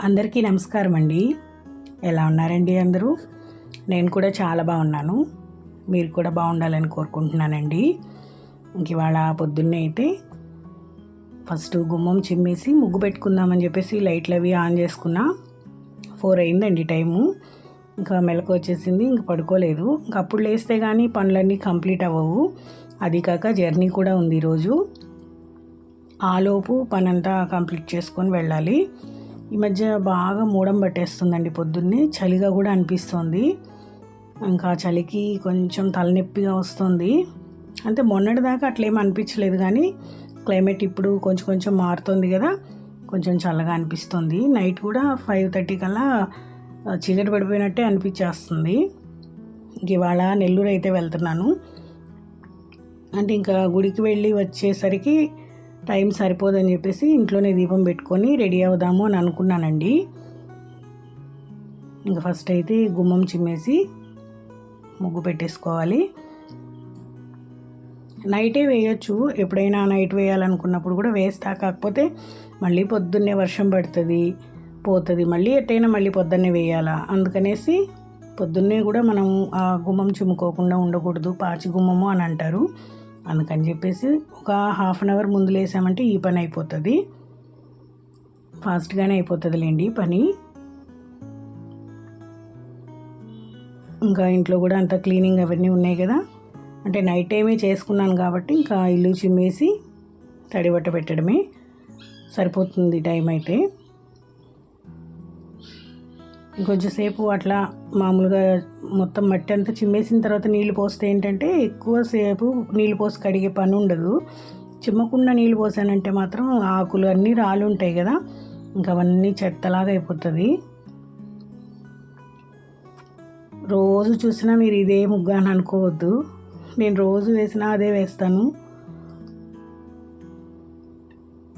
అందరికీ నమస్కారం అండి. ఎలా ఉన్నారండి అందరూ? నేను కూడా చాలా బాగున్నాను. మీరు కూడా బాగుండాలని కోరుకుంటున్నానండి. ఇంక ఇవాళ పొద్దున్నే అయితే ఫస్ట్ గుమ్మం చిమ్మేసి ముగ్గు పెట్టుకుందామని చెప్పేసి లైట్లు అవి ఆన్ చేసుకున్నా. ఫోర్ అయిందండి టైము. ఇంకా మెలకు వచ్చేసింది ఇంక పడుకోలేదు. ఇంక అప్పుడు లేస్తే కానీ పనులన్నీ కంప్లీట్ అవ్వవు. అది కాక జర్నీ కూడా ఉంది ఈరోజు. ఆలోపు పనంతా కంప్లీట్ చేసుకొని వెళ్ళాలి. ఈ మధ్య బాగా మూడం పట్టేస్తుందండి పొద్దున్నే. చలిగా కూడా అనిపిస్తుంది. ఇంకా చలికి కొంచెం తలనొప్పిగా వస్తుంది. అంటే మొన్నటిదాకా అట్లేం అనిపించలేదు కానీ క్లైమేట్ ఇప్పుడు కొంచెం కొంచెం మారుతుంది కదా కొంచెం చల్లగా అనిపిస్తుంది. నైట్ కూడా ఫైవ్ థర్టీ కల్లా ఆ, చీకటి పడిపోయినట్టే అనిపించేస్తుంది. ఇంక ఇవాళ నెల్లూరు అయితే వెళ్తున్నాను. అంటే ఇంకా గుడికి వెళ్ళి వచ్చేసరికి టైం సరిపోదని చెప్పేసి ఇంట్లోనే దీపం పెట్టుకొని రెడీ అవుదాము అని అనుకున్నానండి. ఇంకా ఫస్ట్ అయితే గుమ్మం చిమ్మేసి ముగ్గు పెట్టేసుకోవాలి. నైటే వేయొచ్చు. ఎప్పుడైనా నైట్ వేయాలనుకున్నప్పుడు కూడా వేస్తా. కాకపోతే మళ్ళీ పొద్దున్నే వర్షం పడుతుంది పోతుంది. మళ్ళీ ఎట్టయినా మళ్ళీ పొద్దున్నే వేయాలా? అందుకనేసి పొద్దున్నే కూడా మనం ఆ గుమ్మం చిమ్ముకోకుండా ఉండకూడదు. పాచి గుమ్మము అని అంటారు. అందుకని చెప్పేసి ఒక హాఫ్ అన్ అవర్ ముందు లేసామంటే ఈ పని అయిపోతుంది. ఫాస్ట్గానే అయిపోతుందిలేండి పని. ఇంకా ఇంట్లో కూడా అంత క్లీనింగ్ అవన్నీ ఉన్నాయి కదా. అంటే నైట్ టైమే చేసుకున్నాను కాబట్టి ఇంకా ఇల్లు చిమ్మేసి తడిబట్ట పెట్టడమే సరిపోతుంది టైం అయితే. ఇంకొంచెంసేపు అట్లా మామూలుగా మొత్తం మట్టి అంతా చిమ్మేసిన తర్వాత నీళ్ళు పోస్తే ఏంటంటే ఎక్కువసేపు నీళ్ళు పోసి కడిగే పని ఉండదు. చిమ్మకుండా నీళ్ళు పోసానంటే మాత్రం ఆకులు అన్నీ రాళ్ళు ఉంటాయి కదా ఇంకా అవన్నీ చెత్తలాగా అయిపోతుంది. రోజు చూసినా మీరు ఇదే ముగ్గు అని అనుకోవద్దు. నేను రోజు వేసినా అదే వేస్తాను.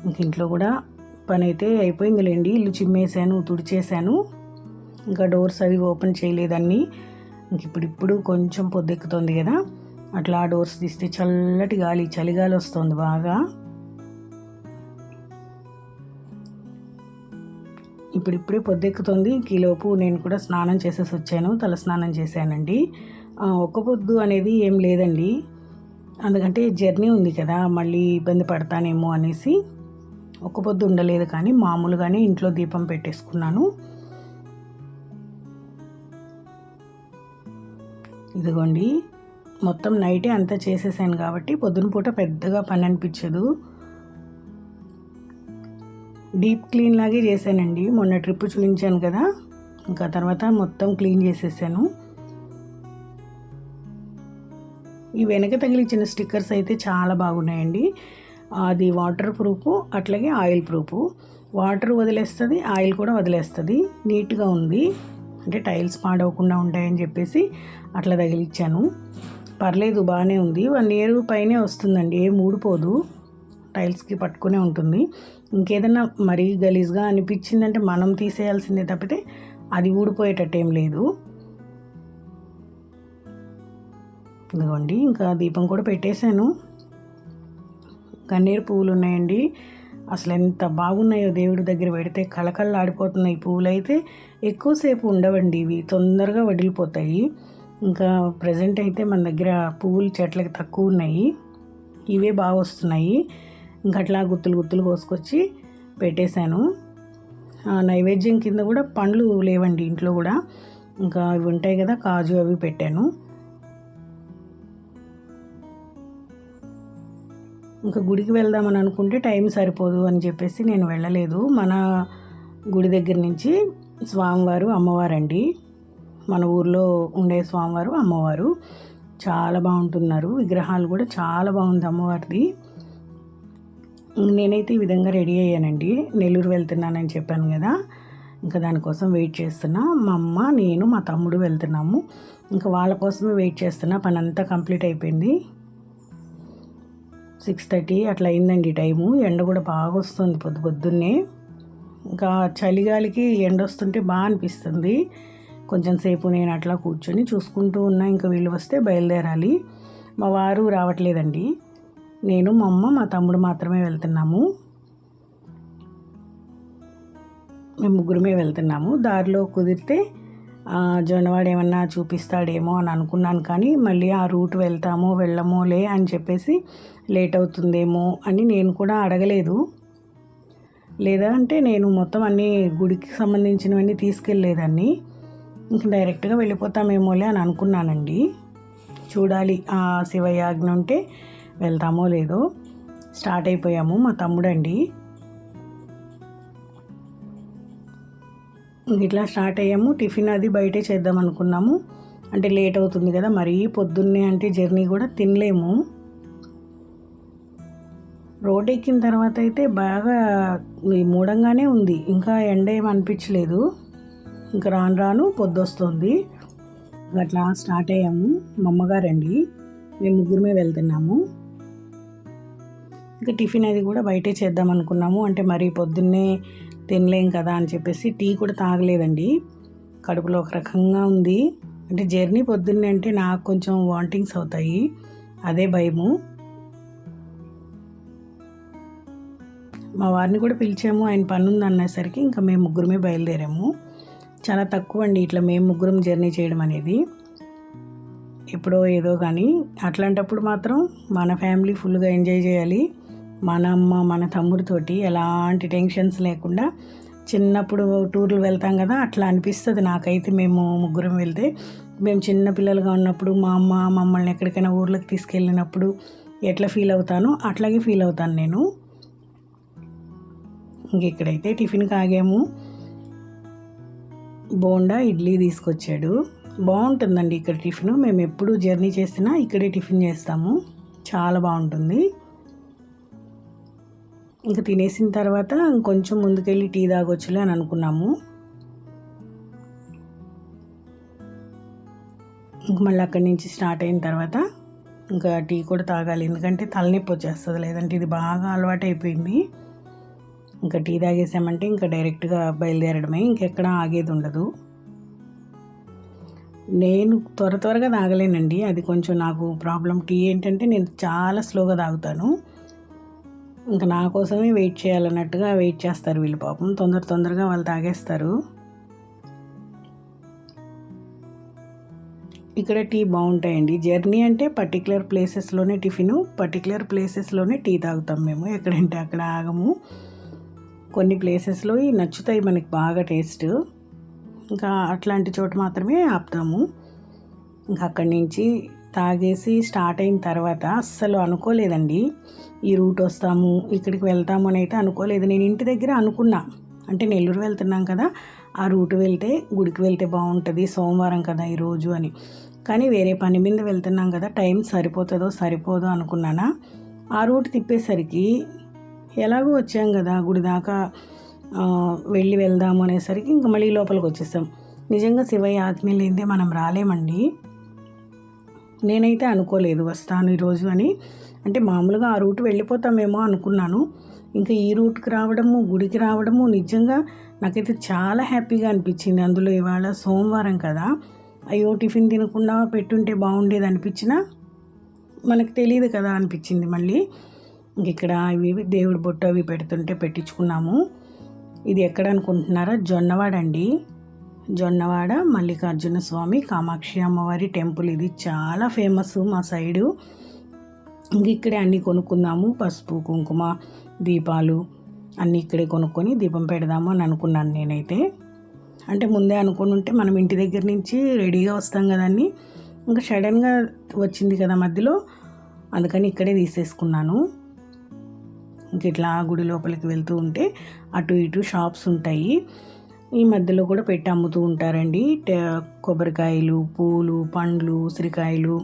ఇంక ఇంట్లో కూడా పని అయితే అయిపోయిందిలేండి. ఇల్లు చిమ్మేసాను తుడిచేసాను ఇంకా డోర్స్ అవి ఓపెన్ చేయలేదన్నీ. ఇంక ఇప్పుడు ఇప్పుడు కొంచెం పొద్దెక్కుతుంది కదా. అట్లా డోర్స్ తీస్తే చల్లటి గాలి చలిగాలి వస్తుంది బాగా. ఇప్పుడు ఇప్పుడే పొద్దెక్కుతుంది ఈలోపు నేను కూడా స్నానం చేసేసి వచ్చాను. తల స్నానం చేశానండి. ఒక్క పొద్దు అనేది ఏం లేదండి. అందుకంటే జర్నీ ఉంది కదా మళ్ళీ ఇబ్బంది పడతానేమో అనేసి. ఒక్క పొద్దు ఉండలేదు కానీ మామూలుగానే ఇంట్లో దీపం పెట్టేసుకున్నాను. ఇదిగోండి. మొత్తం నైటే అంతా చేసేసాను కాబట్టి పొద్దున పూట పెద్దగా పని అనిపించదు. డీప్ క్లీన్ లాగే చేశానండి. మొన్న ట్రిప్ చూపించాను కదా. ఇంకా తర్వాత మొత్తం క్లీన్ చేసేసాను. ఈ వెనక తగిలిచ్చిన స్టిక్కర్స్ అయితే చాలా బాగున్నాయండి. అది వాటర్ ప్రూఫ్ అట్లాగే ఆయిల్ ప్రూఫ్. వాటర్ వదిలేస్తుంది ఆయిల్ కూడా వదిలేస్తుంది. నీట్గా ఉంది. అంటే టైల్స్ పాడవకుండా ఉంటాయని చెప్పేసి అట్లా తగిలిచ్చాను. పర్లేదు బాగానే ఉంది. వన్ ఇయర్ పైనే వస్తుందండి. ఏం ఊడిపోదు. టైల్స్కి పట్టుకునే ఉంటుంది. ఇంకేదన్నా మరీ గలీజ్గా అనిపించిందంటే మనం తీసేయాల్సిందే తప్పితే అది ఊడిపోయేటట్టు ఏం లేదు. ఇదిగోండి ఇంకా దీపం కూడా పెట్టేశాను. గన్నేరు పువ్వులు ఉన్నాయండి అసలు ఎంత బాగున్నాయో దేవుడి దగ్గర పెడితే కళకళలాడిపోతున్నాయి పువ్వులు అయితే ఎక్కువసేపు ఉండవండి ఇవి. తొందరగా వడిలిపోతాయి. ఇంకా ప్రజెంట్ అయితే మన దగ్గర పువ్వులు చెట్లకి తక్కువ ఉన్నాయి. ఇవే బాగా వస్తున్నాయి. ఇంకా అట్లా గుత్తులు గుత్తులు కోసుకొచ్చి పెట్టేశాను. ఆ, నైవేద్యం కింద కూడా పండ్లు లేవండి ఇంట్లో కూడా. ఇంకా ఇవి ఉంటాయి కదా కాజు అవి పెట్టాను. ఇంకా గుడికి వెళ్దామని అనుకుంటే టైం సరిపోదు అని చెప్పేసి నేను వెళ్ళలేదు. మన గుడి దగ్గర నుంచి స్వామివారు అమ్మవారండి. మన ఊర్లో ఉండే స్వామివారు అమ్మవారు. చాలా బాగుంటున్నారు. విగ్రహాలు కూడా చాలా బాగుంది అమ్మవారిది. నేనైతే ఈ విధంగా రెడీ అయ్యానండి. నెల్లూరు వెళ్తున్నానని చెప్పాను కదా. ఇంకా దానికోసం వెయిట్ చేస్తున్నా. మా అమ్మ నేను మా తమ్ముడు వెళ్తున్నాము. ఇంకా వాళ్ళ కోసమే వెయిట్ చేస్తున్నా. పని అంతా కంప్లీట్ అయిపోయింది. సిక్స్ థర్టీ అట్లా అయిందండి టైము. ఎండ కూడా బాగా వస్తుంది పొద్దు పొద్దున్నే. ఇంకా చలిగాలికి ఎండ వస్తుంటే బాగా అనిపిస్తుంది. కొంచెం సేపు నేను అట్లా కూర్చొని చూసుకుంటూ ఉన్నా ఇంకా వీళ్ళు వస్తే బయలుదేరాలి. మా వారు రావట్లేదండి. నేను మా అమ్మ మా తమ్ముడు మాత్రమే వెళ్తున్నాము. మేము ముగ్గురమే వెళ్తున్నాము. దారిలో కుదిరితే ఆ, జొన్నవాడు ఏమన్నా చూపిస్తాడేమో అని అనుకున్నాను కానీ మళ్ళీ ఆ రూట్ వెళ్తామో వెళ్ళమోలే అని చెప్పేసి లేట్ అవుతుందేమో అని నేను కూడా అడగలేదు. లేదా అంటే నేను మొత్తం అన్నీ గుడికి సంబంధించినవన్నీ తీసుకెళ్ళలేదాన్ని ఇంక డైరెక్ట్గా వెళ్ళిపోతామేమోలే అని అనుకున్నానండి. చూడాలి ఆ శివయ్య ఆజ్ఞ ఉంటే వెళ్తామో లేదో. స్టార్ట్ అయిపోయాము మా తమ్ముడండి. ఇట్లా స్టార్ట్ అయ్యాము. టిఫిన్ అది బయటే చేద్దాం అనుకున్నాము అంటే లేట్ అవుతుంది కదా మరీ పొద్దున్నే అంటే జర్నీ కూడా తినలేము. రోడ్ ఎక్కిన తర్వాత అయితే బాగా మూడంగానే ఉంది. ఇంకా ఎండ ఏం అనిపించలేదు. ఇంకా రాను రాను పొద్దొస్తుంది. అట్లా స్టార్ట్ అయ్యాము. మా అమ్మగారండి మేము ముగ్గురమే వెళ్తున్నాము. ఇంకా టిఫిన్ అది కూడా బయటే చేద్దాం అనుకున్నాము. అంటే మరి పొద్దున్నే తినలేం కదా అని చెప్పేసి టీ కూడా తాగలేదండి. కడుపులో ఒక రకంగా ఉంది. అంటే జర్నీ పొద్దున్నే అంటే నాకు కొంచెం వాంటింగ్స్ అవుతాయి. అదే భయము. మా వారిని కూడా పిలిచాము. ఆయన పని ఉంది అన్నసరికి ఇంకా మేము ముగ్గురమే బయలుదేరాము. చాలా తక్కువ అండి ఇట్లా మేము ముగ్గురం జర్నీ చేయడం అనేది. ఎప్పుడో ఏదో కానీ అట్లాంటప్పుడు మాత్రం మన ఫ్యామిలీ ఫుల్గా ఎంజాయ్ చేయాలి. మన అమ్మ మన తమ్ముడితోటి ఎలాంటి టెన్షన్స్ లేకుండా చిన్నప్పుడు టూర్లు వెళ్తాం కదా అట్లా అనిపిస్తుంది నాకైతే మేము ముగ్గురం వెళ్తే. మేము చిన్న పిల్లలుగా ఉన్నప్పుడు మా అమ్మ మమ్మల్ని ఎక్కడికైనా ఊర్లోకి తీసుకెళ్ళినప్పుడు ఎట్లా ఫీల్ అవుతానో అట్లాగే ఫీల్ అవుతాను నేను. ఇక్కడైతే టిఫిన్ కాగాము. బోండా ఇడ్లీ తీసుకొచ్చాడు. బాగుంటుందండి ఇక్కడ టిఫిన్. మేము ఎప్పుడు జర్నీ చేసినా ఇక్కడే టిఫిన్ చేస్తాము. చాలా బాగుంటుంది. ఇంకా తినేసిన తర్వాత ఇంకొంచెం ముందుకెళ్ళి టీ తాగొచ్చులే అని అనుకున్నాము. ఇంక మళ్ళీ అక్కడి నుంచి స్టార్ట్ అయిన తర్వాత ఇంకా టీ కూడా తాగాలి. ఎందుకంటే తలనొప్పి వచ్చేస్తుంది లేదంటే ఇది బాగా అలవాటు అయిపోయింది ఇంకా టీ తాగేసామంటే ఇంకా డైరెక్ట్గా బయలుదేరడమే ఇంకెక్కడ ఆగేది ఉండదు. నేను త్వర త్వరగా తాగలేనండి. అది కొంచెం నాకు ప్రాబ్లం. టీ ఏంటంటే నేను చాలా స్లోగా తాగుతాను. ఇంకా నా కోసమే వెయిట్ చేయాలన్నట్టుగా వెయిట్ చేస్తారు వీళ్ళు పాపం. తొందర తొందరగా వాళ్ళు తాగేస్తారు. ఇక్కడ టీ బాగుంటాయండి. జర్నీ అంటే పర్టికులర్ ప్లేసెస్లోనే టిఫిను పర్టికులర్ ప్లేసెస్లోనే టీ తాగుతాం మేము. ఎక్కడంటే అక్కడ ఆగము. కొన్ని ప్లేసెస్లో నచ్చుతాయి మనకి బాగా టేస్ట్. ఇంకా అట్లాంటి చోట మాత్రమే ఆపుతాము. ఇంకా అక్కడి నుంచి తాగేసి స్టార్ట్ అయిన తర్వాత అస్సలు అనుకోలేదండి. ఈ రూట్ వస్తాము ఇక్కడికి వెళ్తాము అని అయితే అనుకోలేదు. నేను ఇంటి దగ్గర అనుకున్నా. అంటే నెల్లూరు వెళ్తున్నాం కదా ఆ రూట్ వెళ్తే గుడికి వెళ్తే బాగుంటుంది సోమవారం కదా ఈరోజు అని. కానీ వేరే పని మీద వెళ్తున్నాం కదా టైం సరిపోతుందో సరిపోదో అనుకున్నానా. ఆ రూట్ తిప్పేసరికి ఎలాగో వచ్చాం కదా గుడి దాకా వెళ్ళి వెళ్దాము అనేసరికి ఇంక మళ్ళీ లోపలికి వచ్చేసాం. నిజంగా శివయ్య ఆత్మ లేనిదే మనం రాలేమండి. నేనైతే అనుకోలేదు వస్తాను ఈరోజు అని. అంటే మామూలుగా ఆ రూట్ వెళ్ళిపోతామేమో అనుకున్నాను. ఇంకా ఈ రూట్కి రావడము గుడికి రావడము నిజంగా నాకైతే చాలా హ్యాపీగా అనిపించింది. అందులో ఇవాళ సోమవారం కదా అయ్యో టిఫిన్ తినకుండా పెట్టుంటే బాగుండేది అనిపించినా మనకు తెలియదు కదా అనిపించింది మళ్ళీ. ఇక్కడ ఇవి దేవుడి బొట్టు అవి పెడుతుంటే పెట్టించుకున్నాము. ఇది ఎక్కడ అనుకుంటున్నారా? జొన్నవాడ అండి జొన్నవాడ మల్లికార్జున స్వామి కామాక్షి అమ్మవారి టెంపుల్. ఇది చాలా ఫేమస్ మా సైడు. ఇంక ఇక్కడే అన్నీ కొనుక్కుందాము. పసుపు కుంకుమ దీపాలు అన్నీ ఇక్కడే కొనుక్కొని దీపం పెడదాము అని అనుకున్నాను నేనైతే. అంటే ముందే అనుకుని ఉంటే మనం ఇంటి దగ్గర నుంచి రెడీగా వస్తాం కదండి ఇంకా సడన్గా వచ్చింది కదా మధ్యలో అందుకని ఇక్కడే తీసేసుకున్నాను. ఇంక ఇట్లా గుడి లోపలికి వెళ్తూ ఉంటే అటు ఇటు షాప్స్ ఉంటాయి. ఈ మధ్యలో కూడా పెట్టి అమ్ముతూ ఉంటారండి. కొబ్బరికాయలు పూలు పండ్లు ఉసిరికాయలు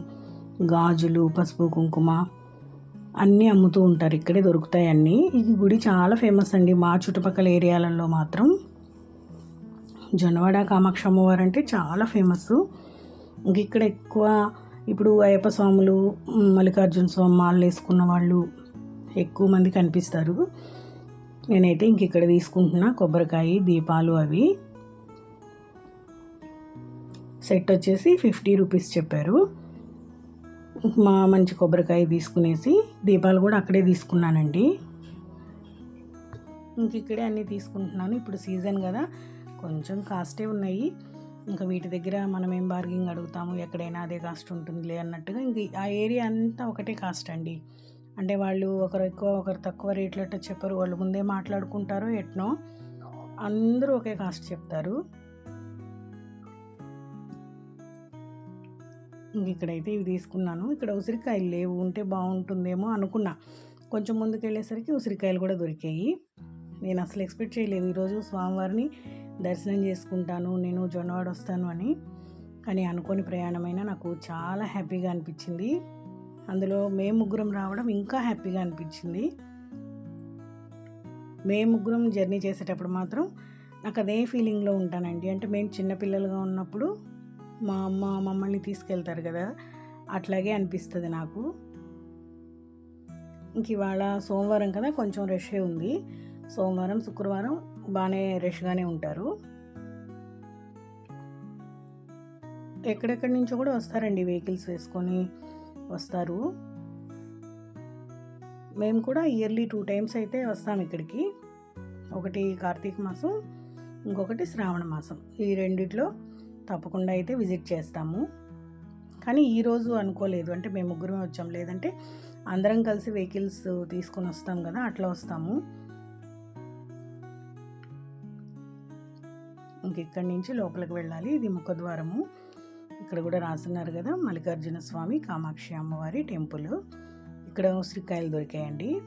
గాజులు పసుపు కుంకుమ అన్నీ అమ్ముతూ ఉంటారు. ఇక్కడే దొరుకుతాయి అన్నీ. ఈ గుడి చాలా ఫేమస్ అండి. మా చుట్టుపక్కల ఏరియాలలో మాత్రం. జొన్నవాడ కామాక్షి అమ్మవారు అంటే చాలా ఫేమస్ ఇంక ఇక్కడ ఎక్కువ ఇప్పుడు అయ్యప్ప స్వాములు మల్లికార్జున స్వామి మాలలు వేసుకున్న వాళ్ళు ఎక్కువ మంది కనిపిస్తారు. నేనైతే ఇంక ఇక్కడ తీసుకుంటున్నా కొబ్బరికాయ దీపాలు అవి. సెట్ వచ్చేసి ఫిఫ్టీ రూపీస్ చెప్పారు. మా మంచి కొబ్బరికాయ తీసుకునేసి దీపాలు కూడా అక్కడే తీసుకున్నానండి. ఇంక ఇక్కడే అన్నీ తీసుకుంటున్నాను. ఇప్పుడు సీజన్ కదా కొంచెం కాస్టే ఉన్నాయి. ఇంకా వీటి దగ్గర మనం ఏం బార్గింగ్ అడుగుతాము ఎక్కడైనా అదే కాస్ట్ ఉంటుందిలే అన్నట్టుగా ఇంక ఆ ఏరియా అంతా ఒకటే కాస్ట్ అండి. అంటే వాళ్ళు ఒకరు ఎక్కువ ఒకరు తక్కువ రేట్లు అట్ట చెప్పరు. వాళ్ళు ముందే మాట్లాడుకుంటారో ఎట్నో అందరూ ఒకే కాస్ట్ చెప్తారు. ఇక్కడైతే ఇవి తీసుకున్నాను. ఇక్కడ ఉసిరికాయలు లేవు. ఉంటే బాగుంటుందేమో అనుకున్నా. కొంచెం ముందుకు వెళ్ళేసరికి ఉసిరికాయలు కూడా దొరికాయి. నేను అసలు ఎక్స్పెక్ట్ చేయలేదు. ఈరోజు స్వామివారిని దర్శనం చేసుకుంటాను. నేను జొన్నవాడ వస్తాను అని కానీ అనుకోని ప్రయాణమైన నాకు చాలా హ్యాపీగా అనిపించింది. అందులో మేము ముగ్గురం రావడం ఇంకా హ్యాపీగా అనిపించింది. మేము ముగ్గురం జర్నీ చేసేటప్పుడు మాత్రం నాకు అదే ఫీలింగ్లో ఉంటానండి. అంటే మేము చిన్నపిల్లలుగా ఉన్నప్పుడు మా అమ్మ మమ్మల్ని తీసుకెళ్తారు కదా అట్లాగే అనిపిస్తుంది నాకు. ఇంక ఇవాళ సోమవారం కదా కొంచెం రషే ఉంది. సోమవారం శుక్రవారం బాగానే రష్గానే ఉంటారు. ఎక్కడెక్కడి నుంచో కూడా వస్తారండి వెహికల్స్ వేసుకొని. వస్తారు. మేము కూడా ఇయర్లీ టూ టైమ్స్ అయితే వస్తాం ఇక్కడికి. ఒకటి కార్తీక మాసం ఇంకొకటి శ్రావణ మాసం. ఈ రెండిట్లో తప్పకుండా అయితే విజిట్ చేస్తాము. కానీ ఈరోజు అనుకోలేదు. అంటే మేము ముగ్గురమే వచ్చాం. లేదంటే అందరం కలిసి వెహికల్స్ తీసుకొని వస్తాం కదా అట్లా వస్తాము. ఇంక ఇక్కడి నుంచి లోపలికి వెళ్ళాలి. ఇది ముఖద్వారము. ఇక్కడ కూడా రాస్తున్నారు కదా మల్లికార్జున స్వామి కామాక్షి అమ్మవారి టెంపుల్. ఇక్కడ ఉసిరికాయలు దొరికాయండి.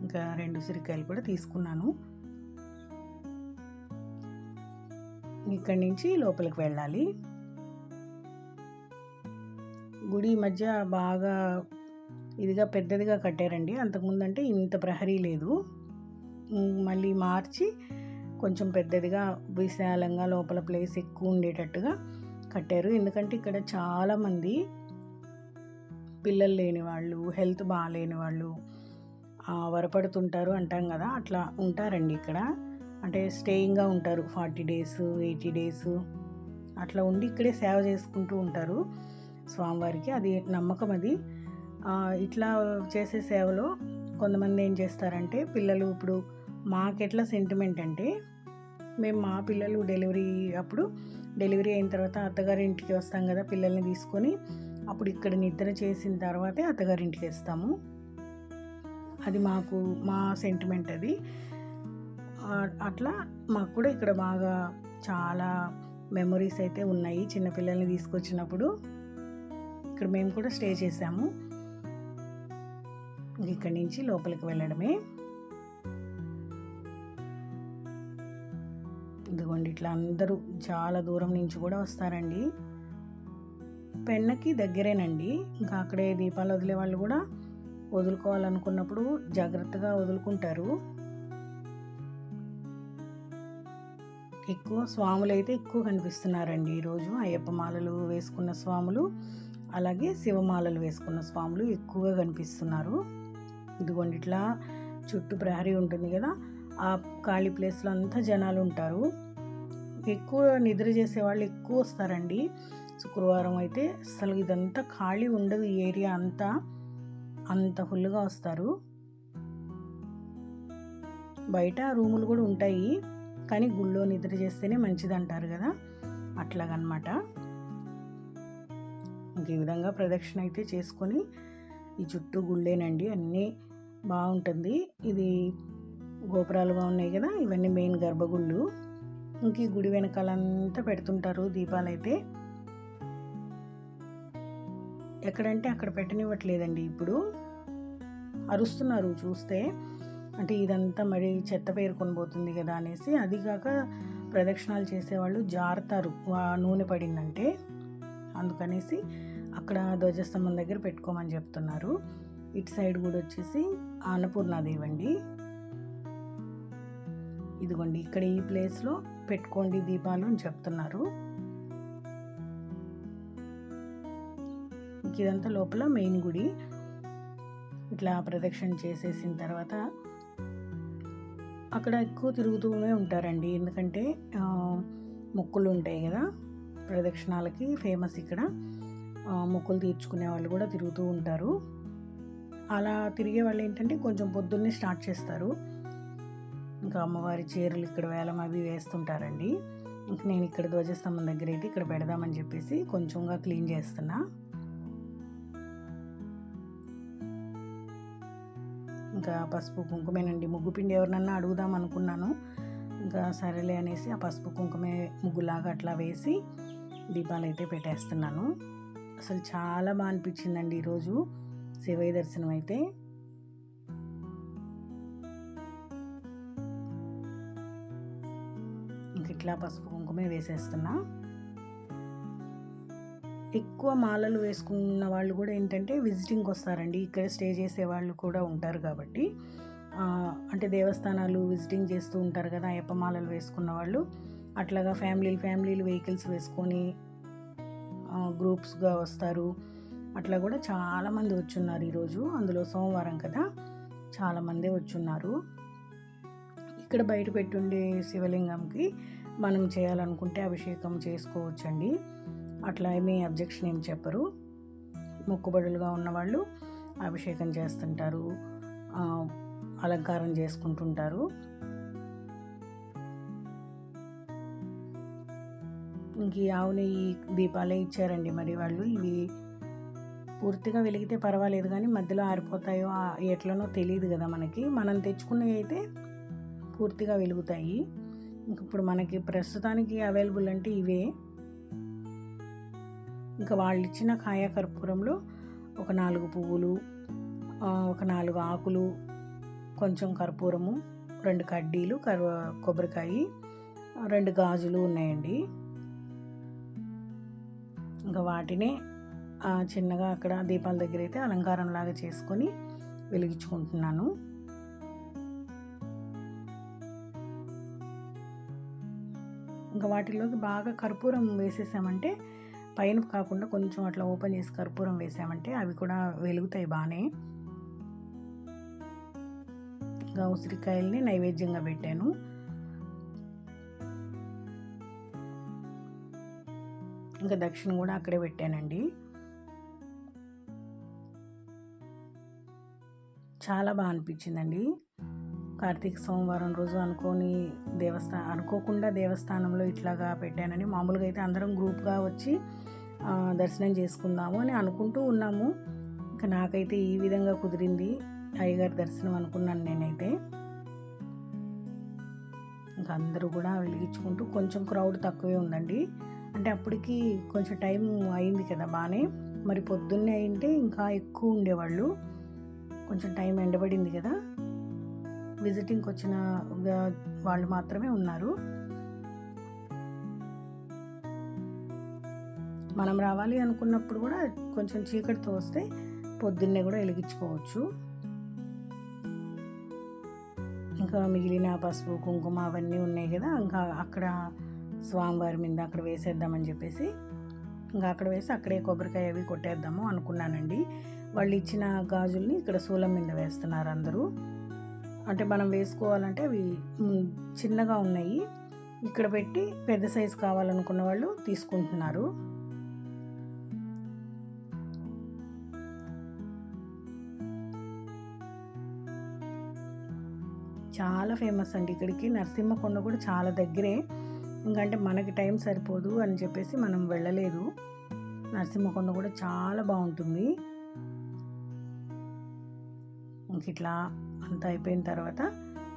ఇంకా రెండు ఉసిరికాయలు కూడా తీసుకున్నాను. ఇక్కడి నుంచి లోపలికి వెళ్ళాలి. గుడి మధ్య బాగా ఇదిగా పెద్దదిగా కట్టారండి. అంతకుముందు అంటే ఇంత ప్రహరీ లేదు. మళ్ళీ మార్చి కొంచెం పెద్దదిగా విశాలంగా లోపల ప్లేస్ ఎక్కువ ఉండేటట్టుగా కట్టారు. ఎందుకంటే ఇక్కడ చాలామంది పిల్లలు లేని వాళ్ళు హెల్త్ బాగాలేని వాళ్ళు వరపడుతుంటారు అంటాం కదా. అట్లా ఉంటారండి ఇక్కడ. అంటే స్టేయింగ్గా ఉంటారు. ఫార్టీ డేస్ ఎయిటీ డేస్ అట్లా ఉండి ఇక్కడే సేవ చేసుకుంటూ ఉంటారు స్వామివారికి. అది నమ్మకం అది. ఇట్లా చేసే సేవలో కొంతమంది ఏం చేస్తారంటే పిల్లలు ఇప్పుడు మాకెట్లా సెంటిమెంట్ అంటే మేము మా పిల్లలు డెలివరీ అప్పుడు డెలివరీ అయిన తర్వాత అత్తగారింటికి వస్తాం కదా పిల్లల్ని తీసుకొని. అప్పుడు ఇక్కడ నిద్ర చేసిన తర్వాతే అత్తగారింటికి వేస్తాము. అది మాకు మా సెంటిమెంట్ అది. అట్లా మాకు కూడా ఇక్కడ బాగా చాలా మెమొరీస్ అయితే ఉన్నాయి చిన్నపిల్లల్ని తీసుకొచ్చినప్పుడు. ఇక్కడ మేము కూడా స్టే చేసాము ఇక్కడి నుంచి లోపలికి వెళ్ళడమే. ఇదిగోండి ఇట్లా అందరూ చాలా దూరం నుంచి కూడా వస్తారండి. పెన్నకి దగ్గరేనండి. ఇంకా అక్కడే దీపాలు వదిలే వాళ్ళు కూడా వదులుకోవాలనుకున్నప్పుడు జాగ్రత్తగా వదులుకుంటారు. ఎక్కువ స్వాములు అయితే ఎక్కువ కనిపిస్తున్నారండి. ఈరోజు అయ్యప్ప మాలలు వేసుకున్న స్వాములు అలాగే శివమాలలు వేసుకున్న స్వాములు ఎక్కువగా కనిపిస్తున్నారు. ఇదిగోండి ఇట్లా చుట్టూ ప్రహరీ ఉంటుంది కదా ఆ ఖాళీ ప్లేస్లో అంతా జనాలు ఉంటారు. ఎక్కువ నిద్ర చేసే వాళ్ళు ఎక్కువ వస్తారండి. శుక్రవారం అయితే అసలు ఇదంతా ఖాళీ ఉండదు ఈ ఏరియా అంతా. అంత ఫుల్గా వస్తారు. బయట రూములు కూడా ఉంటాయి. కానీ గుళ్ళో నిద్ర చేస్తేనే మంచిది అంటారు కదా. అట్లాగనమాట. ఇంక ఈ విధంగా ప్రదక్షిణ అయితే చేసుకొని ఈ చుట్టూ గుళ్ళేనండి అన్నీ బాగుంటుంది. ఇది గోపురాలుగా ఉన్నాయి కదా ఇవన్నీ మెయిన్ గర్భగుళ్ళు. ఇంక ఈ గుడి వెనకాలంతా పెడుతుంటారు దీపాలు అయితే ఎక్కడంటే అక్కడ పెట్టనివ్వట్లేదండి ఇప్పుడు. అరుస్తున్నారు చూస్తే. అంటే ఇదంతా మరి చెత్త పేరుకొని పోతుంది కదా అనేసి అది కాక ప్రదక్షిణాలు చేసేవాళ్ళు జారుతారు. నూనె పడిందంటే. అందుకనేసి అక్కడ ధ్వజస్తంభం దగ్గర పెట్టుకోమని చెప్తున్నారు. ఇటు సైడ్ కూడా వచ్చేసి అన్నపూర్ణాదేవి అండి. ఇదిగోండి ఇక్కడ ఈ ప్లేస్లో పెట్టుకోండి దీపాలు అని చెప్తున్నారు. ఇదంతా లోపల మెయిన్ గుడి. ఇట్లా ప్రదక్షిణ చేసేసిన తర్వాత అక్కడ ఎక్కువ తిరుగుతూనే ఉంటారండి. ఎందుకంటే మొక్కులు ఉంటాయి కదా ప్రదక్షిణాలకి ఫేమస్ ఇక్కడ. మొక్కులు తీర్చుకునే వాళ్ళు కూడా తిరుగుతూ ఉంటారు. అలా తిరిగే వాళ్ళు ఏంటంటే కొంచెం పొద్దున్నే స్టార్ట్ చేస్తారు. ఇంకా అమ్మవారి చీరలు ఇక్కడ వేలం అవి వేస్తుంటారండి. ఇంక నేను ఇక్కడ ధ్వజస్తంభం దగ్గర అయితే ఇక్కడ పెడదామని చెప్పేసి కొంచెంగా క్లీన్ చేస్తున్నా. ఇంకా పసుపు కుంకుమేనండి. ముగ్గు పిండి ఎవరినన్నా అడుగుదాం అనుకున్నాను. ఇంకా సరేలే అనేసి ఆ పసుపు కుంకుమే ముగ్గులాగా అట్లా వేసి దీపాలు అయితే పెట్టేస్తున్నాను. అసలు చాలా బాగా అనిపించిందండి ఈరోజు శివయ దర్శనం అయితే. ఇట్లా పసుపు కుంకుమే వేసేస్తున్నా. ఎక్కువ మాలలు వేసుకున్న వాళ్ళు కూడా ఏంటంటే విజిటింగ్ వస్తారండి. ఇక్కడ స్టే చేసే వాళ్ళు కూడా ఉంటారు కాబట్టి. అంటే దేవస్థానాలు విజిటింగ్ చేస్తూ ఉంటారు కదా అయ్యప్ప మాలలు వేసుకున్న వాళ్ళు. అట్లాగా ఫ్యామిలీలు ఫ్యామిలీలు వెహికల్స్ వేసుకొని గ్రూప్స్గా వస్తారు. అట్లా కూడా చాలామంది వచ్చున్నారు ఈరోజు. అందులో సోమవారం కదా చాలామందే వచ్చున్నారు. ఇక్కడ బయట పెట్టుండే శివలింగంకి మనం చేయాలనుకుంటే అభిషేకం చేసుకోవచ్చండి. అట్లా ఏమీ అబ్జెక్షన్ ఏం చెప్పరు. మొక్కుబడులుగా ఉన్నవాళ్ళు అభిషేకం చేస్తుంటారు. అలంకారం చేసుకుంటుంటారు. ఇంక ఈ ఆవు నెయ్యి దీపాలే ఇచ్చారండి మరి వాళ్ళు. ఇవి పూర్తిగా వెలిగితే పర్వాలేదు కానీ మధ్యలో ఆరిపోతాయో ఎట్లనో తెలియదు కదా మనకి. మనం తెచ్చుకున్నవి అయితే పూర్తిగా వెలుగుతాయి. ఇప్పుడు మనకి ప్రస్తుతానికి అవైలబుల్ అంటే ఇవే. ఇంకా వాళ్ళు ఇచ్చిన కాయ కర్పూరంలో ఒక నాలుగు పువ్వులు ఒక నాలుగు ఆకులు కొంచెం కర్పూరము రెండు కడ్డీలు కర్వ కొబ్బరికాయ రెండు గాజులు ఉన్నాయండి. ఇంకా వాటినే చిన్నగా అక్కడ దీపాల దగ్గర అయితే అలంకారం లాగా చేసుకొని వెలిగించుకుంటున్నాను. ఇంకా వాటిలోకి బాగా కర్పూరం వేసేసామంటే పైన కాకుండా కొంచెం అట్లా ఓపెన్ చేసి కర్పూరం వేసామంటే అవి కూడా వెలుగుతాయి బాగానే ఇంకా ఉసిరికాయల్ని నైవేద్యంగా పెట్టాను. ఇంకా దక్షిణ కూడా అక్కడే పెట్టానండి. చాలా బాగా అనిపించిందండి. కార్తీక సోమవారం రోజు అనుకోని దేవస్థా అనుకోకుండా దేవస్థానంలో ఇట్లాగా పెట్టానని మామూలుగా అయితే అందరం గ్రూప్గా వచ్చి దర్శనం చేసుకుందాము అని అనుకుంటూ ఉన్నాము. ఇంకా నాకైతే ఈ విధంగా కుదిరింది అయ్యగారి దర్శనం అనుకున్నాను నేనైతే. ఇంకా అందరూ కూడా వెలిగించుకుంటూ కొంచెం క్రౌడ్ తక్కువే ఉందండి. అంటే అప్పటికి కొంచెం టైం అయింది కదా బాగానే. మరి పొద్దున్నే అయింటే ఇంకా ఎక్కువ ఉండేవాళ్ళు. కొంచెం టైం ఎండబడింది కదా. విజిటింగ్కి వచ్చిన వాళ్ళు మాత్రమే ఉన్నారు. మనం రావాలి అనుకున్నప్పుడు కూడా కొంచెం చీకటితో వస్తే పొద్దున్నే కూడా వెలిగించుకోవచ్చు. ఇంకా మిగిలిన పసుపు కుంకుమ అవన్నీ ఉన్నాయి కదా ఇంకా అక్కడ స్వామివారి మీద అక్కడ వేసేద్దామని చెప్పేసి ఇంకా అక్కడ వేసి అక్కడే కొబ్బరికాయ అవి కొట్టేద్దాము అనుకున్నానండి. వాళ్ళు ఇచ్చిన గాజుల్ని ఇక్కడ సూలం మీద వేస్తున్నారు అందరూ. అంటే మనం వేసుకోవాలంటే అవి చిన్నగా ఉన్నాయి. ఇక్కడ పెట్టి పెద్ద సైజు కావాలనుకున్న వాళ్ళు తీసుకుంటున్నారు. చాలా ఫేమస్ అండి ఇక్కడికి. నరసింహకొండ కూడా చాలా దగ్గరే. ఇంకంటే మనకి టైం సరిపోదు అని చెప్పేసి మనం వెళ్ళలేదు. నరసింహకొండ కూడా చాలా బాగుంటుంది. ఇట్లా అంతా అయిపోయిన తర్వాత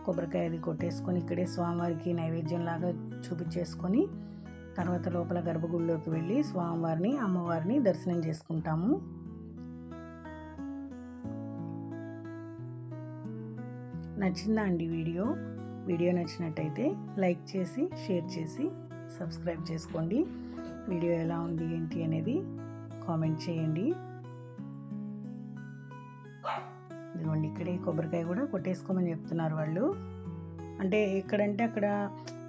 కొబ్బరికాయ అది కొట్టేసుకొని ఇక్కడే స్వామివారికి నైవేద్యం లాగా చూపించేసుకొని తర్వాత లోపల గర్భగుడిలోకి వెళ్ళి స్వామివారిని అమ్మవారిని దర్శనం చేసుకుంటాము. నచ్చిందా అండి వీడియో? వీడియో నచ్చినట్టయితే లైక్ చేసి షేర్ చేసి సబ్స్క్రైబ్ చేసుకోండి. వీడియో ఎలా ఉంది ఏంటి అనేది కామెంట్ చేయండి. ఇదిగోండి ఇక్కడే కొబ్బరికాయ కూడా కొట్టేసుకోమని చెప్తున్నారు వాళ్ళు. అంటే ఎక్కడంటే అక్కడ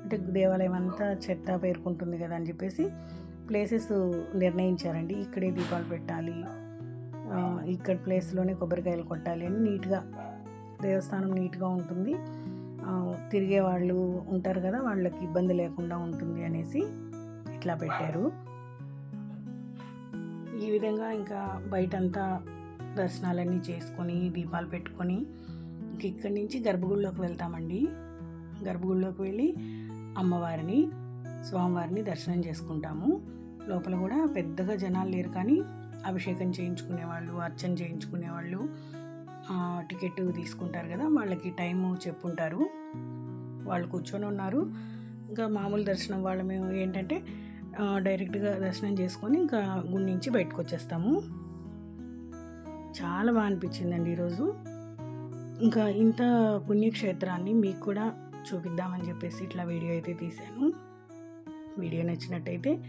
అంటే దేవాలయం అంతా చెత్త పేరుకుంటుంది కదా అని చెప్పేసి ప్లేసెస్ నిర్ణయించారండి. ఇక్కడే దీపాలు పెట్టాలి. ఇక్కడ ప్లేస్లోనే కొబ్బరికాయలు కొట్టాలి అని నీట్గా దేవస్థానం నీట్గా ఉంటుంది. తిరిగే వాళ్ళు ఉంటారు కదా వాళ్ళకి ఇబ్బంది లేకుండా ఉంటుంది అనేసి ఇట్లా పెట్టారు. ఈ విధంగా ఇంకా బయటంతా దర్శనాలన్నీ చేసుకొని దీపాలు పెట్టుకొని ఇంక ఇక్కడి నుంచి గర్భగుడిలోకి వెళ్తామండి. గర్భగుడిలోకి వెళ్ళి అమ్మవారిని స్వామివారిని దర్శనం చేసుకుంటాము. లోపల కూడా పెద్దగా జనాలు లేరు కానీ అభిషేకం చేయించుకునే వాళ్ళు అర్చన చేయించుకునే వాళ్ళు టికెట్ తీసుకుంటారు కదా వాళ్ళకి టైము చెప్పుంటారు. వాళ్ళు కూర్చొని ఉన్నారు. ఇంకా మామూలు దర్శనం వాళ్ళ మేము ఏంటంటే డైరెక్ట్గా దర్శనం చేసుకొని ఇంకా గుడి నుంచి బయటకు వచ్చేస్తాము. చాలా బాగా అనిపించిందండి ఈరోజు. ఇంకా ఇంత పుణ్యక్షేత్రాన్ని మీకు కూడా చూపిద్దామని చెప్పేసి ఇట్లా వీడియో అయితే తీశాను. వీడియో నచ్చినట్టయితే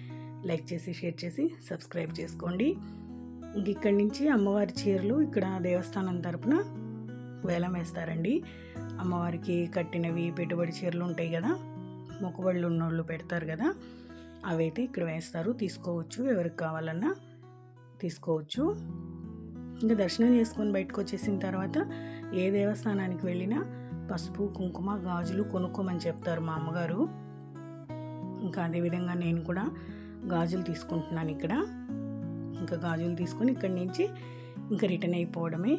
లైక్ చేసి షేర్ చేసి సబ్స్క్రైబ్ చేసుకోండి. ఇంక ఇక్కడి నుంచి అమ్మవారి చీరలు ఇక్కడ దేవస్థానం తరపున వేలం వేస్తారండి. అమ్మవారికి కట్టినవి పెట్టుబడి చీరలు ఉంటాయి కదా మొక్కుబడులు ఉన్నోళ్ళు పెడతారు కదా అవైతే ఇక్కడ వేస్తారు. తీసుకోవచ్చు. ఎవరికి కావాలన్నా తీసుకోవచ్చు. ఇంకా దర్శనం చేసుకొని బయటకు వచ్చేసిన తర్వాత ఏ దేవస్థానానికి వెళ్ళినా పసుపు కుంకుమ గాజులు కొనుక్కోమని చెప్తారు మా అమ్మగారు. ఇంకా అదేవిధంగా నేను కూడా గాజులు తీసుకుంటున్నాను ఇక్కడ. ఇంకా గాజులు తీసుకొని ఇక్కడి నుంచి ఇంకా రిటర్న్ అయిపోవడమే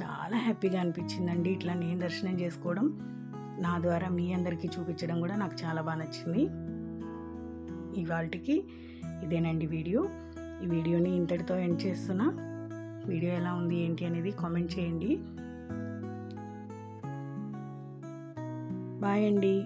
చాలా హ్యాపీగా అనిపించిందండి. ఇట్లా నేను దర్శనం చేసుకోవడం నా ద్వారా మీ అందరికీ చూపించడం కూడా నాకు చాలా బాగా నచ్చింది. ఇవాళకి ఇదేనండి వీడియో. ఈ వీడియోని ఇంతటితో ఎండ్ చేస్తున్నా. వీడియో ఎలా ఉంది ఏంటి అనేది కామెంట్ చేయండి. బాయ్ అండి.